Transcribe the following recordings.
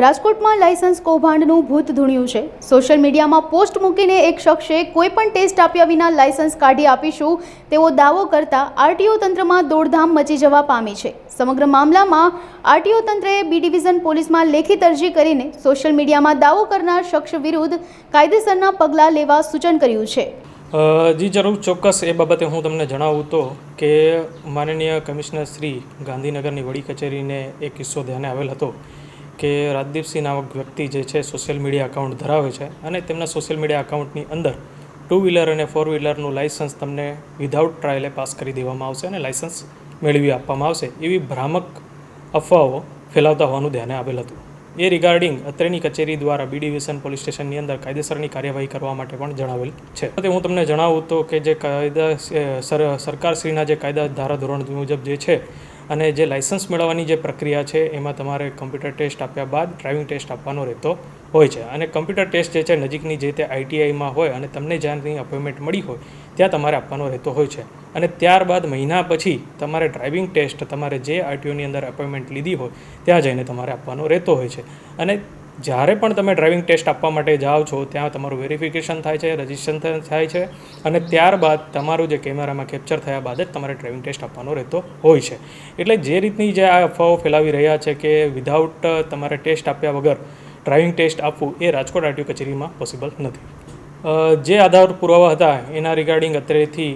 રાજકોટમાં લાયસન્સ કૌભાંડનું ભૂત ધૂણ્યું છે. સોશિયલ મીડિયામાં પોસ્ટ મૂકીને એક શખ્સે કોઈ પણ ટેસ્ટ આપ્યા વિના લાયસન્સ કાઢી આપીશું, તેવો દાવો કરતા આરટીઓ તંત્રમાં દોડધામ મચી જવા પામી છે. સમગ્ર મામલામાં આરટીઓ તંત્રએ બી ડિવિઝન પોલીસમાં લેખિત અરજી કરીને સોશિયલ મીડિયામાં દાવો કરનાર શખ્સ વિરુદ્ધ કાયદેસરના પગલાં લેવા સૂચન કર્યું છે. જી જરૂર, ચોક્કસ એ બાબતે હું તમને જણાવું તો કે માનનીય કમિશનર શ્રી ગાંધીનગરની વડી કચેરીને એક કિસ્સો ધ્યાને આવેલ હતો. કે રાજદીપસિંહ નામક વ્યક્તિ જે છે સોશિયલ મીડિયા અકાઉન્ટ ધરાવે છે અને તેમના સોશિયલ મીડિયા અકાઉન્ટની અંદર ટુ વ્હીલર અને ફોર વ્હીલરનું લાઇસન્સ તમને વિધાઉટ ટ્રાયલે પાસ કરી દેવામાં આવશે અને લાઇસન્સ મેળવી આપવામાં આવશે એવી ભ્રામક અફવાઓ ફેલાવતા હોવાનું ધ્યાને આવેલ હતું. એ રિગાર્ડિંગ અત્રેની કચેરી દ્વારા બી ડિવિઝન પોલીસ સ્ટેશનની અંદર કાયદેસરની કાર્યવાહી કરવા માટે પણ જણાવેલ છે. તે હું તમને જણાવું તો કે જે કાયદા સર, સરકારશ્રીના જે કાયદા ધારા ધોરણ મુજબ જે છે અને જે લાઇસન્સ મેળવવાની જે પ્રક્રિયા છે, એમાં તમારે કમ્પ્યુટર ટેસ્ટ આપ્યા બાદ ડ્રાઇવિંગ ટેસ્ટ આપવાનો રહેતો હોય છે. અને કમ્પ્યુટર ટેસ્ટ જે છે, નજીકની જે તે આઈટીઆઈમાં હોય અને તમને જ્યાંની અપોઇન્ટમેન્ટ મળી હોય, ત્યાં તમારે આપવાનો રહેતો હોય છે. અને ત્યારબાદ મહિના પછી તમારે ડ્રાઇવિંગ ટેસ્ટ તમારે જે આરટીઓની અંદર અપોઇન્ટમેન્ટ લીધી હોય, ત્યાં જઈને તમારે આપવાનો રહેતો હોય છે. અને જ્યારે પણ તમે ડ્રાઇવિંગ ટેસ્ટ આપવા માટે જાઓ છો, ત્યાં તમારું વેરિફિકેશન થાય છે, રજિસ્ટ્રેશન થાય છે અને ત્યારબાદ તમારું જે કેમેરામાં કેપ્ચર થયા બાદ જ તમારે ડ્રાઇવિંગ ટેસ્ટ આપવાનો રહેતો હોય છે. એટલે જે રીતની જે આ અફવાઓ ફેલાવી રહ્યા છે કે વિધાઉટ તમારે ટેસ્ટ આપ્યા વગર ડ્રાઇવિંગ ટેસ્ટ આપવું એ રાજકોટ આરટીઓ કચેરીમાં પોસિબલ નથી. જે આધાર પુરાવા હતા એના રિગાર્ડિંગ અત્રેથી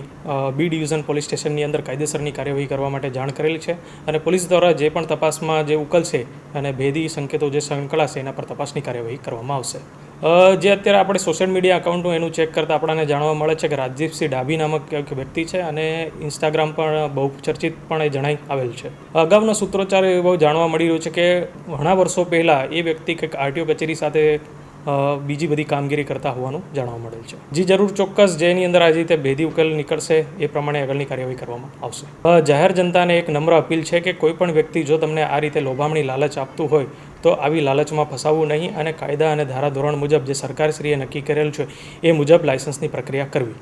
બી ડિવિઝન પોલીસ સ્ટેશનની અંદર કાયદેસરની કાર્યવાહી કરવા માટે જાણ કરેલી છે અને પોલીસ દ્વારા જે પણ તપાસમાં જે ઉકલશે અને ભેદી સંકેતો જે સંકળાશે એના પર તપાસની કાર્યવાહી કરવામાં આવશે. જે અત્યારે આપણે સોશિયલ મીડિયા અકાઉન્ટનું એનું ચેક કરતાં આપણને જાણવા મળે છે કે રાજદીપસિંહ ડાભી નામક એક વ્યક્તિ છે અને ઇન્સ્ટાગ્રામ પણ બહુ ચર્ચિત પણ એ જણાઈ આવેલ છે. અગાઉના સૂત્રોચ્ચાર એવો જાણવા મળી રહ્યું છે કે ઘણા વર્ષો પહેલાં એ વ્યક્તિ કંઈક આરટીઓ કચેરી સાથે બીજી બધી કામગીરી કરતા હોવાનું જાણવા મળેલ છે. જી જરૂર ચોક્કસ જેની અંદર આ રીતે ભેદી ઉકેલ નીકળશે એ પ્રમાણે આગળની કાર્યવાહી કરવામાં આવશે. જાહેર જનતાને એક નમ્ર અપીલ છે કે કોઈ પણ વ્યક્તિ જો તમને આ રીતે લોભામણી લાલચ આપતું હોય, તો આવી લાલચમાં ફસાવવું નહીં અને કાયદા અને ધારાધોરણ મુજબ જે સરકારશ્રીએ નક્કી કરેલ છે, એ મુજબ લાયસન્સની પ્રક્રિયા કરવી.